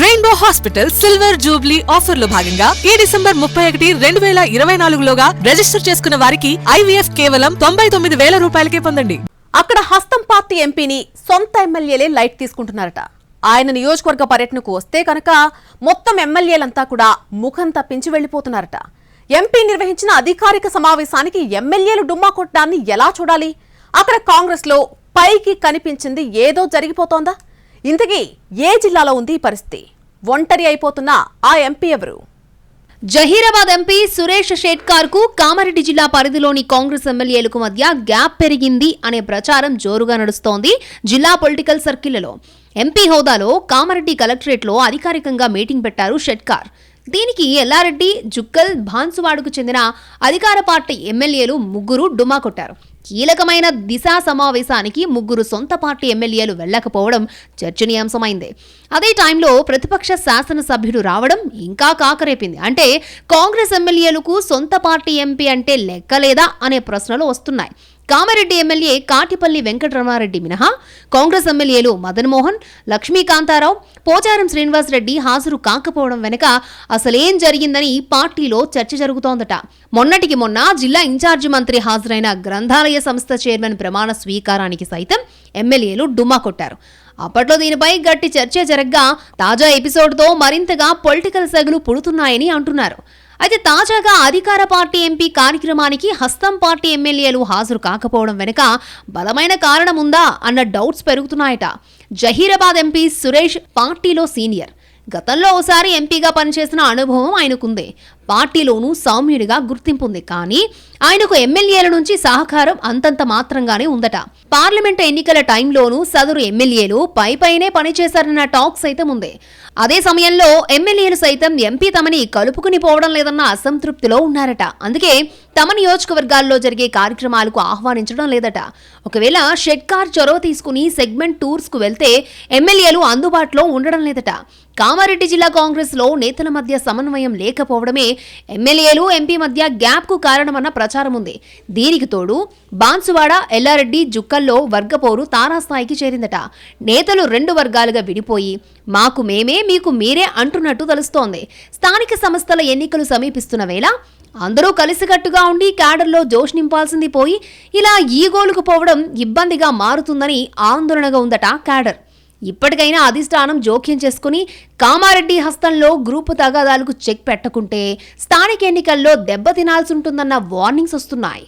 Rainbow hospital silver Jubilee ఆఫర్లో భాగంగా ఈ డిసెంబర్ ముప్పై ఒకటి రెండు వేల ఇరవై నాలుగులోగా రిజిస్టర్ చేసుకున్న వారికి ఐవీఎఫ్ కేవలం తొంభై తొమ్మిది వేల రూపాయలకే పొందండి. అక్కడ హస్తం పార్టీ ఎంపీని సొంత ఎమ్మెల్యేలే లైట్ తీసుకుంటున్నారట. ఆయన నియోజకవర్గ పర్యటనకు వస్తే కనుక మొత్తం ఎమ్మెల్యేలంతా కూడా ముఖం తప్పించి వెళ్ళిపోతున్నారట ఎంపీ నిర్వహించిన అధికారిక సమావేశానికి ఎమ్మెల్యేలు డుమ్మా కొట్టడాన్ని ఎలా చూడాలి? అక్కడ కాంగ్రెస్లో పైకి కనిపించింది ఏదో జరిగిపోతోందా? ఇంతకీ ఏ జిల్లాలో ఉంది ఈ పరిస్థితి? ఒంటరి అయిపోతున్న ఆ ఎంపీ ఎవరు? జహీరాబాద్ ఎంపీ సురేష్ షేట్కార్కు కామారెడ్డి జిల్లా పరిధిలోని కాంగ్రెస్ ఎమ్మెల్యేలకు మధ్య గ్యాప్ పెరిగింది అనే ప్రచారం జోరుగా నడుస్తోంది జిల్లా పొలిటికల్ సర్కిళ్ళలో ఎంపీ హోదాలో కామారెడ్డి కలెక్టరేట్లో అధికారికంగా మీటింగ్ పెట్టారు షెట్కార్ దీనికి ఎల్లారెడ్డి జుక్కల్ భాన్సువాడకు చెందిన అధికార పార్టీ ఎమ్మెల్యేలు ముగ్గురు డుమా కొట్టారు. కీలకమైన దిశా సమావేశానికి ముగ్గురు సొంత పార్టీ ఎమ్మెల్యేలు వెళ్ళకపోవడం చర్చనీయాంశమైంది. అదే టైంలో ప్రతిపక్ష శాసనసభ్యుడు రావడం ఇంకా కాకరేపింది. అంటే కాంగ్రెస్ ఎమ్మెల్యేలకు సొంత పార్టీ ఎంపీ అంటే లెక్కలేదా అనే ప్రశ్నలు వస్తున్నాయి. కామారెడ్డి ఎమ్మెల్యే కాటిపల్లి వెంకటరమారెడ్డి మినహా కాంగ్రెస్ ఎమ్మెల్యేలు మదన్ మోహన్ లక్ష్మీకాంతారావు పోచారం శ్రీనివాసరెడ్డి హాజరు కాకపోవడం వెనుక అసలేం జరిగిందని పార్టీలో చర్చ జరుగుతోందట. మొన్నటికి మొన్న జిల్లా ఇన్ఛార్జి మంత్రి హాజరైన గ్రంథాలయ సంస్థ చైర్మన్ ప్రమాణ స్వీకారానికి సైతం ఎమ్మెల్యేలు డుమ్మా కొట్టారు. అప్పట్లో దీనిపై గట్టి చర్చ జరగ్గా తాజా ఎపిసోడ్తో మరింతగా పొలిటికల్ సెగలు పుడుతున్నాయని అంటున్నారు. అయితే తాజాగా అధికార పార్టీ ఎంపీ కార్యక్రమానికి హస్తం పార్టీ ఎమ్మెల్యేలు హాజరు కాకపోవడం వెనుక బలమైన కారణం ఉందా అన్న డౌట్స్ పెరుగుతున్నాయట. జహీరాబాద్ ఎంపీ సురేష్ పార్టీలో సీనియర్. గతంలో ఓసారి ఎంపీగా పనిచేసిన అనుభవం ఆయనకుంది. పార్టీలోనూ సౌమ్యుడిగా గుర్తింపుంది. కానీ ఆయనకు ఎమ్మెల్యేల నుంచి సహకారం అంతంత మాత్రంగానే ఉందట. పార్లమెంట్ ఎన్నికల టైంలోనూ సదరు ఎమ్మెల్యేలు పై పైనే పనిచేశారన్న టాక్ సైతం ఉంది. అదే సమయంలో ఎమ్మెల్యేలు సైతం ఎంపీ తమని కలుపుకుని పోవడం లేదన్న అసంతృప్తిలో ఉన్నారట. అందుకే తమ నియోజకవర్గాల్లో జరిగే కార్యక్రమాలకు ఆహ్వానించడం లేదట. ఒకవేళ షెడ్కార్ చొరవ తీసుకుని సెగ్మెంట్ టూర్స్కు వెళ్తే ఎమ్మెల్యేలు అందుబాటులో ఉండడం లేదట. కామారెడ్డి జిల్లా కాంగ్రెస్లో నేతల మధ్య సమన్వయం లేకపోవడమే ఎమ్మెల్యేలు ఎంపీ మధ్య గ్యాప్కు కారణమన్న ప్రచారం ఉంది. దీనికి తోడు బాన్సువాడ ఎల్లారెడ్డి జుక్కల్లో వర్గపోరు తారాస్థాయికి చేరిందట. నేతలు రెండు వర్గాలుగా విడిపోయి మాకు మేమే మీకు మీరే అంటున్నట్టు తెలుస్తోంది. స్థానిక సంస్థల ఎన్నికలు సమీపిస్తున్న వేళ అందరూ కలిసికట్టుగా ఉండి క్యాడర్లో జోష్ నింపాల్సింది పోయి ఇలా ఈగోలుకు పోవడం ఇబ్బందిగా మారుతుందని ఆందోళనగా ఉందట క్యాడర్. ఇప్పటికైనా అధిష్టానం జోక్యం చేసుకుని కామారెడ్డి హస్తంలో గ్రూపు తగాదాలకు చెక్ పెట్టకుంటే స్థానిక ఎన్నికల్లో దెబ్బతినాల్సి ఉంటుందన్న వార్నింగ్స్ వస్తున్నాయి.